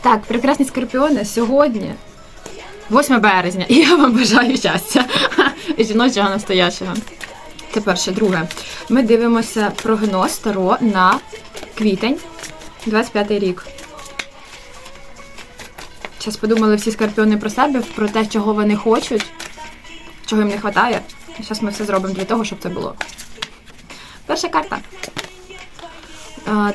Так, прекрасні скорпіони, сьогодні 8 березня, і я вам бажаю щастя жіночого настоящого. Це перше, друге. Ми дивимося прогноз Таро на квітень, 25 рік. Зараз подумали всі скорпіони про себе, про те, чого вони хочуть, чого їм не вистачає. Зараз ми все зробимо для того, щоб це було. Перша карта.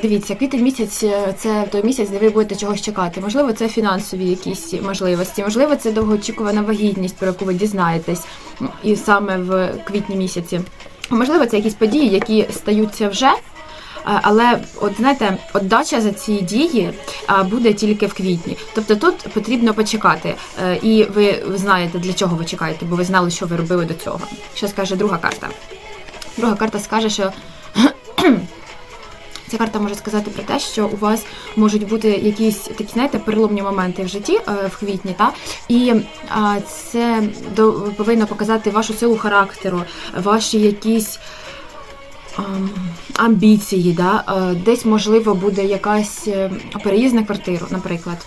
Дивіться, квітень місяць е, це той місяць, де ви будете чогось чекати. Можливо, це фінансові якісь можливості, можливо, це довгоочікувана вагітність, про яку ви дізнаєтесь, і саме в квітні місяці. Можливо, це якісь події, які стаються вже. Але от знаєте, отдача за ці дії буде тільки в квітні. Тобто тут потрібно почекати, Е, і ви знаєте для чого ви чекаєте, бо ви знали, що ви робили до цього. Що скаже друга карта? Друга карта скаже, що Ця карта може сказати про те, що у вас можуть бути якісь такі, знаєте, переломні моменти в житті е, в квітні, та і це повинно показати вашу силу характеру, ваші якісь. Амбіції, да? Е, десь можливо буде якась е, переїзд на квартиру, наприклад,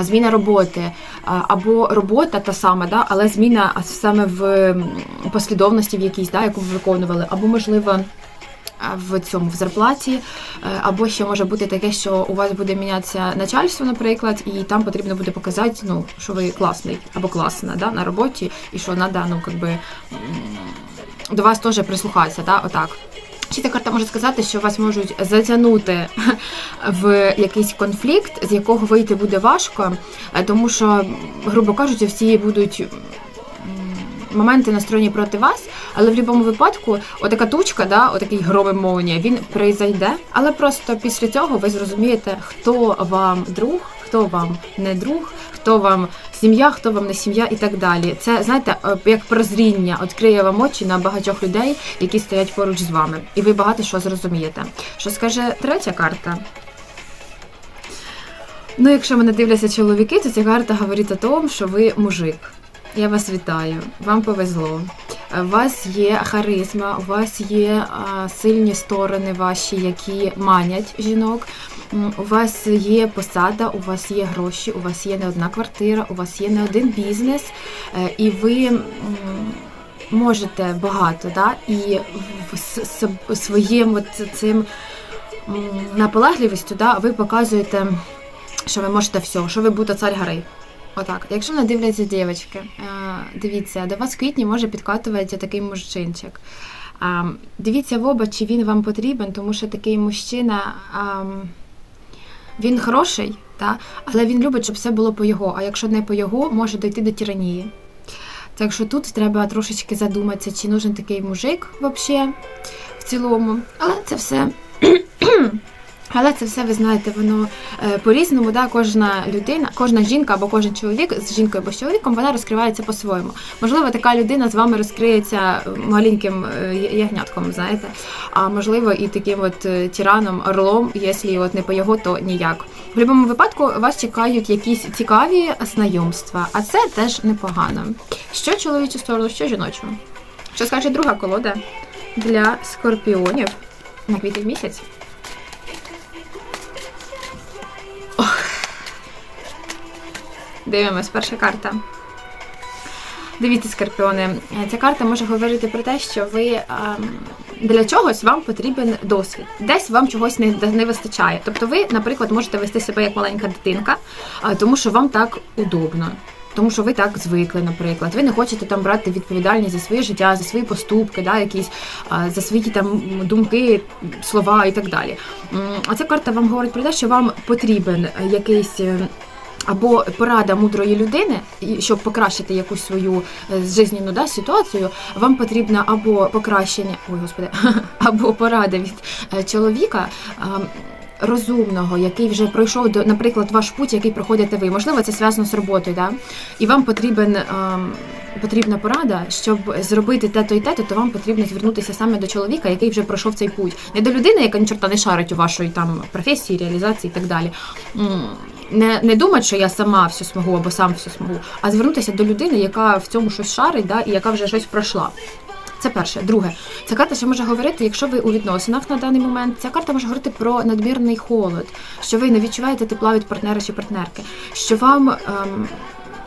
зміна роботи, або робота та сама, да? але зміна саме в послідовності в якійсь, да, яку ви виконували, або можливо в цьому в зарплаті, е, або ще може бути таке, що у вас буде мінятися начальство, наприклад, і там потрібно буде показати, ну що ви класний або класна да, на роботі, і що треба, ну якби до вас теж прислухатися, да, отак. Чи ця карта може сказати, що вас можуть затягнути в якийсь конфлікт, з якого вийти буде важко, е, тому що, грубо кажучи, всі будуть моменти настроєні проти вас, але в будь-якому випадку, отака тучка, да, отакий гром і він прийде, але просто після цього ви зрозумієте, хто вам друг, хто вам не друг, хто вам сім'я, хто вам не сім'я і так далі. Це знаєте, е, як прозріння відкриє вам очі на багатьох людей, які стоять поруч з вами, і ви багато що зрозумієте. Що скаже третя карта? Ну, якщо мене дивляться чоловіки, то ця карта говорить о тому, що ви мужик. Я вас вітаю, вам повезло. У вас є харизма, у вас є сильні сторони ваші, які манять жінок. У вас є посада, у вас є гроші, у вас є не одна квартира, у вас є не один бізнес, е, і ви можете багато, да? і в своїм цим наполегливістю да, ви показуєте, що ви можете все, що ви будете цар гори. Отак. Якщо не дивляться дівчатки, е, дивіться, до вас в квітні може підкатувати такий мужчинчик. Дивіться в оба, чи він вам потрібен, тому що такий мужчина. Він хороший, та? але він любить, щоб все було по його. А якщо не по його, може дойти до тиранії. Так що тут треба трошечки задуматися, чи нужен такий мужик взагалі в цілому. Але це все. Але це все, ви знаєте, воно е, по-різному, да, кожна людина, кожна жінка або кожен чоловік з жінкою або з чоловіком, вона розкривається по-своєму. Можливо, така людина з вами розкриється маленьким е, ягнятком, знаєте, а можливо, і таким от е, тираном, орлом, якщо от не по його, то ніяк. В будь-якому випадку вас чекають якісь цікаві знайомства, а це теж непогано. Що чоловічу сторону, що жіночу? Що скаже друга колода для скорпіонів на квітень місяць? Дивимось, перша карта. Дивіться, скорпіони. Ця карта може говорити про те, що ви ем, для чогось вам потрібен досвід. Десь вам чогось не, не вистачає. Тобто ви, наприклад, можете вести себе як маленька дитинка, тому що вам так удобно. Тому що ви так звикли, наприклад. Ви не хочете там брати відповідальність за своє життя, за свої поступки, да, якісь за свої там думки, слова і так далі. А ця карта вам говорить про те, що вам потрібен якийсь. Або порада мудрої людини, щоб покращити якусь свою е, жизненну да, ситуацію, вам потрібно або покращення, ой, господи, або порада від е, чоловіка. Розумного, який вже пройшов до, наприклад, ваш путь, який проходите ви. Можливо, це зв'язано з роботою, да? і вам потрібен ем, потрібна порада, щоб зробити те-то і те-то, то вам потрібно звернутися саме до чоловіка, який вже пройшов цей путь. Не до людини, яка ні чорта не шарить у вашої там професії, реалізації і так далі. Не, не думати, що я сама все змогу або сам все змогу, а звернутися до людини, яка в цьому щось шарить, да, і яка вже щось пройшла. Це перше. Друге, ця карта ще може говорити, якщо ви у відносинах на даний момент, ця карта може говорити про надмірний холод, що ви не відчуваєте тепла від партнера чи партнерки, що вам. Ем,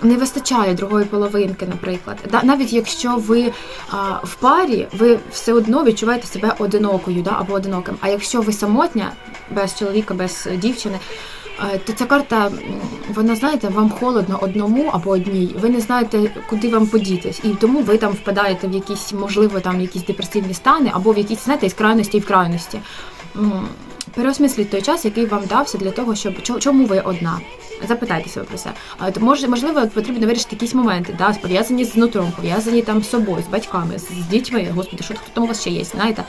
не вистачає другої половинки, наприклад. Да, навіть якщо ви а, в парі, ви все одно відчуваєте себе одинокою да, або одиноким. А якщо ви самотня, без чоловіка, без дівчини, е, то ця карта, вона знаєте, вам холодно одному або одній. Ви не знаєте, куди вам подітись, і тому ви там впадаєте в якісь, можливо, там якісь депресивні стани, або в якісь, знаєте, із крайності в крайності. Переосмисліть той час, який вам дався для того, щоб чо- чому ви одна. Запитайте себе про це. Може, можливо, потрібно вирішити якісь моменти, да, пов'язані з нутром, пов'язані там з собою, з батьками, з, дітьми. Господи, що там у вас ще є? Знаєте,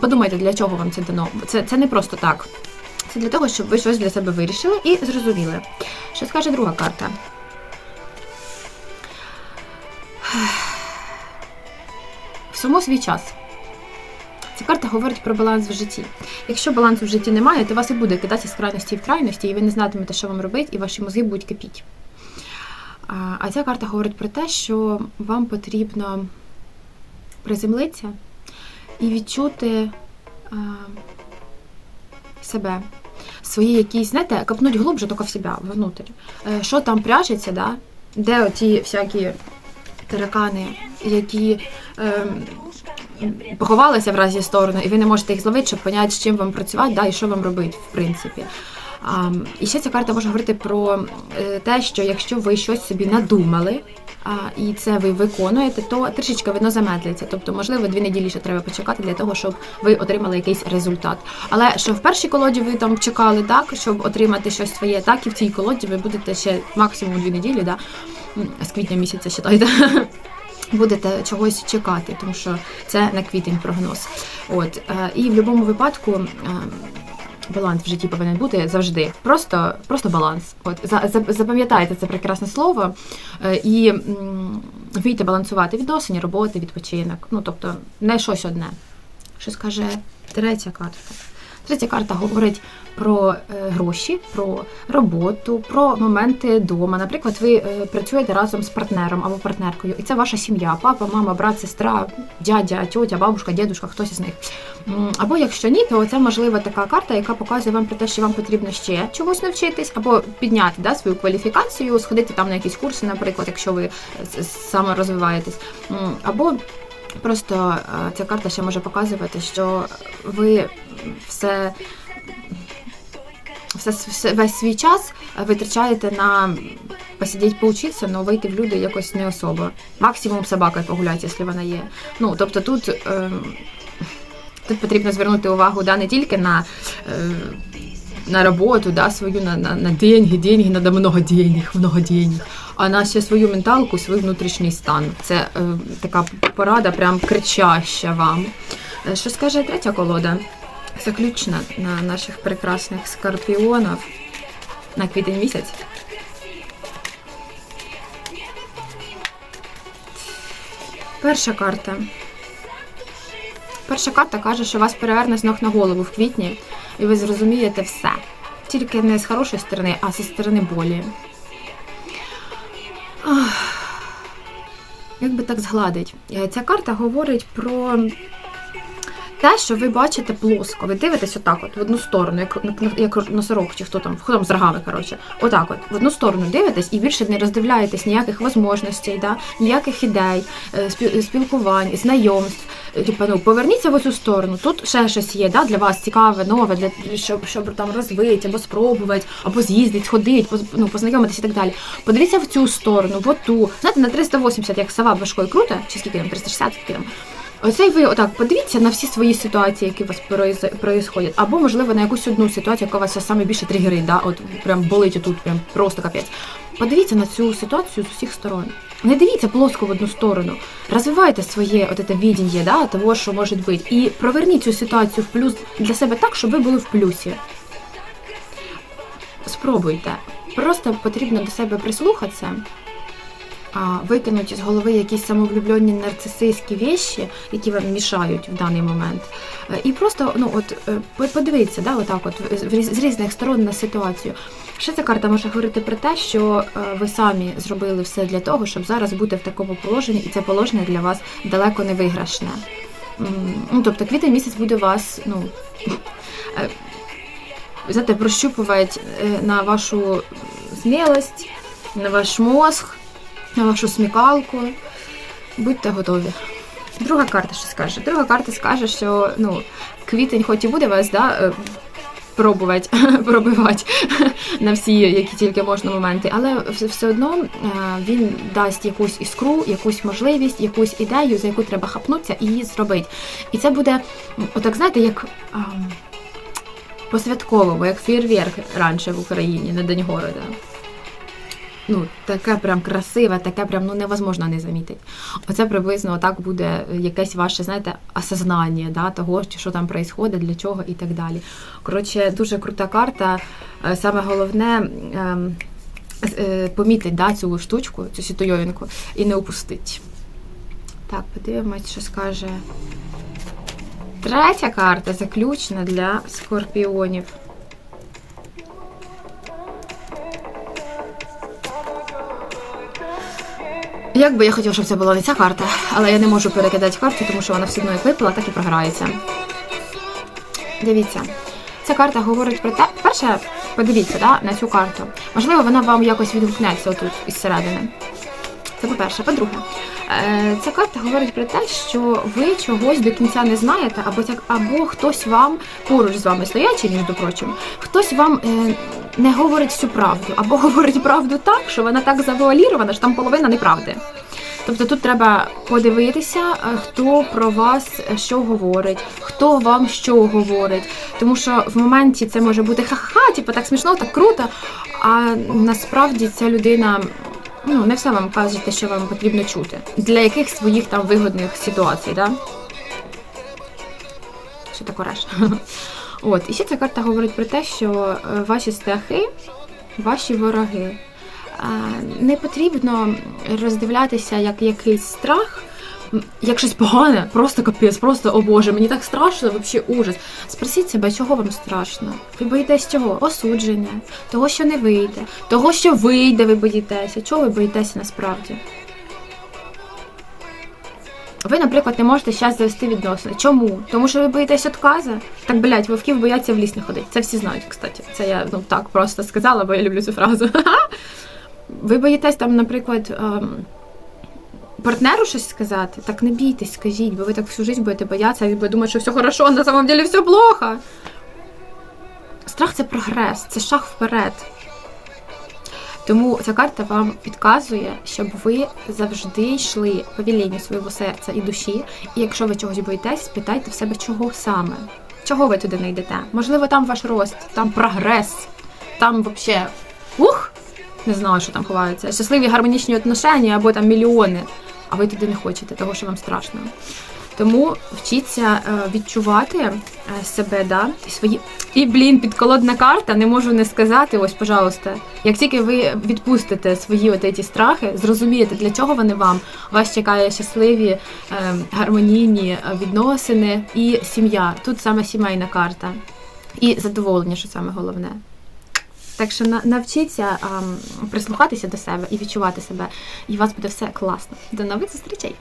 подумайте, для чого вам це дано. Це, це не просто так. Це для того, щоб ви щось для себе вирішили і зрозуміли. Що скаже друга карта? Всьому свій час. Ця карта говорить про баланс в житті. Якщо балансу в житті немає, то вас і буде кидатися з крайності в крайності, і ви не знатимете, що вам робити, і ваші мозги будуть кипіти. А, ця карта говорить про те, що вам потрібно приземлитися і відчути себе, свої якісь, знаєте, копнуть глубже тільки в себе, внутрь. Е, Що там прячеться, да? де оті всякі таракани, які. ем, поховалися в разі сторону, і ви не можете їх зловити, щоб поняти, з чим вам працювати, да, і що вам робити, в принципі. А, і ще ця карта може говорити про е, те, що якщо ви щось собі надумали, і це ви виконуєте, то трішечки воно замедлиться. Тобто, можливо, дві неділі ще треба почекати для того, щоб ви отримали якийсь результат. Але що в першій колоді ви там чекали, так, щоб отримати щось своє, так і в цій колоді ви будете ще максимум дві неділі, да, з квітня місяця, считайте. будете чогось чекати, тому що це на квітень прогноз. От е, і в будь-якому випадку. Баланс в житті повинен бути завжди. Просто, просто баланс. От за- за- запам'ятайте це прекрасне слово е, і вмійте балансувати відносини, роботи, відпочинок. Ну тобто не щось одне. Що скаже третя карта? Третя карта говорить про е, гроші, про роботу, про моменти вдома. Наприклад, ви е, працюєте разом з партнером або партнеркою, і це ваша сім'я, папа, мама, брат, сестра, дядя, тьотя, бабушка, дідушка, хтось із них. Або якщо ні, то це можливо така карта, яка показує вам про те, що вам потрібно ще чогось навчитись, або підняти да, свою кваліфікацію, сходити там на якісь курси, наприклад, якщо ви с- с- саморозвиваєтесь. Або просто е, ця карта ще може показувати, що ви все все, все весь свій час витрачаєте на посидіти поучитися, але вийти в люди якось не особо. Максимум собакою погуляти, якщо вона є. Ну, тобто тут, е, тут потрібно звернути увагу да, не тільки на, е, на роботу, да, свою, на, на, на деньги, деньги, надо много денег, много денег, а на ще свою менталку, свій внутрішній стан. Це е, така порада, прям кричаща вам. Е, Що скаже третя колода? Заключна на наших прекрасних скорпіонів на квітень місяць. Перша карта. Перша карта каже, що вас переверне з ног на голову в квітні, і ви зрозумієте все. Тільки не з хорошої сторони, а зі сторони болі. Ах. Як би так згладить? Е, Ця карта говорить про те, що ви бачите плоско. Ви дивитесь отак, от в одну сторону, як, як носорог, чи хто там, хто там з рогами, коротше. Отак, от в одну сторону дивитесь і більше не роздивляєтесь ніяких можливостей, да, ніяких ідей, е, спілкувань, знайомств. Е, Типа, ну поверніться в оцю сторону. Тут ще щось є, да, для вас цікаве, нове, для щоб, щоб там розвити, або спробувати, або з'їздити, сходити, поз- ну, познайомитися і так далі. Подивіться в цю сторону, в оту. Знаєте, на 380, як сова важкою крута, чи скільки там, 360, скільки там. Оце ви отак подивіться на всі свої ситуації, які у вас произ- або можливо на якусь одну ситуацію, яка вас саме більше тригерить, да? от прям болить тут, прям просто капець. Подивіться на цю ситуацію з усіх сторон. Не дивіться плоско в одну сторону. Розвивайте своє от це відіння, да, того, що може бути, і проверніть цю ситуацію в плюс для себе так, щоб ви були в плюсі. Спробуйте. Просто потрібно до себе прислухатися. Викинуть з голови якісь самовлюблені нарцисистські вещі, які вам мішають в даний момент. Е, І просто ну от е, по- подивіться, да, отак, от з різних сторон на ситуацію. Ще ця карта може говорити про те, що е, ви самі зробили все для того, щоб зараз бути в такому положенні, і це положення для вас далеко не виграшне. Ну, тобто квітень місяць буде вас, ну. знаєте, прощупувати на вашу смілость, на ваш мозг, на вашу смікалку. Будьте готові. Друга карта що скаже? Друга карта скаже, що ну, квітень, хоч і буде вас, да, е, пробувати, пробивати на всі, які тільки можна моменти, але все одно е, він дасть якусь іскру, якусь можливість, якусь ідею, за яку треба хапнутися і її зробити. І це буде, отак, знаєте, як. по-святковому, як фейерверк раніше в Україні на День города. Ну, таке прям красиве, таке прям ну невозможно не замітити. Оце приблизно отак буде якесь ваше, знаєте, осознання да, того, що там відбувається, для чого і так далі. Коротше, дуже крута карта. Е, Саме головне ем, е, помітить да, цю штучку, цю сітойовінку, і не упустить. Так, подивимось, що скаже. Третя карта заключна для скорпіонів. Як би я хотіла, щоб це була не ця карта, але я не можу перекидати карту, тому що вона все одно як випала, так і програється. Дивіться, ця карта говорить про те, перше, подивіться да, на цю карту. Можливо, вона вам якось відгукнеться отут із середини. Це по-перше. По-друге, е, ця карта говорить про те, що ви чогось до кінця не знаєте, або або хтось вам поруч з вами стоячий, між прочим, хтось вам е, не говорить всю правду, або говорить правду так, що вона так завуалірована, що там половина неправди. Тобто тут треба подивитися, е, хто про вас е, що говорить, хто вам що говорить. Тому що в моменті це може бути ха-ха, типу так смішно, так круто. А насправді ця людина ну, не все вам каже те, що вам потрібно чути. Для яких своїх там вигодних ситуацій, да? Що таке реш? От, і ще ця карта говорить про те, що е, ваші страхи, ваші вороги. Не потрібно роздивлятися як якийсь страх, як щось погане, просто капець, просто о Боже, мені так страшно, взагалі ужас. Спросіть себе, чого вам страшно? Ви боїтесь чого? Осудження, того, що не вийде, того, що вийде, ви боїтеся. Чого ви боїтеся насправді? Ви, наприклад, не можете зараз завести відносини. Чому? Тому що ви боїтесь отказу? Так, блядь, вовків бояться в ліс не ходить. Це всі знають, кстати. Це я ну так просто сказала, бо я люблю цю фразу. Ви боїтесь там, наприклад, ем, партнеру щось сказати? Так не бійтесь, скажіть, бо ви так всю життя будете боятися, він буде думати, що все хорошо, а на самом деле все плохо. Страх це прогрес, це шаг вперед. Тому ця карта вам підказує, щоб ви завжди йшли по вілінню свого серця і душі. І якщо ви чогось боїтесь, спитайте в себе, чого саме. Чого ви туди не йдете? Можливо, там ваш рост, там прогрес, там взагалі ух! Не знаю, що там ховається. Щасливі гармонічні отношення або там мільйони. А ви туди не хочете, того що вам страшно. Тому вчіться е, відчувати е, себе, да, і свої. І, блін, підколодна карта, не можу не сказати. Ось, пожалуйста. Як тільки ви відпустите свої от ці страхи, зрозумієте, для чого вони вам, вас чекає щасливі, е, гармонійні відносини і сім'я. Тут саме сімейна карта. І задоволення, що саме головне. Так що навчіться прислухатися до себе і відчувати себе, і у вас буде все класно. До нових зустрічей!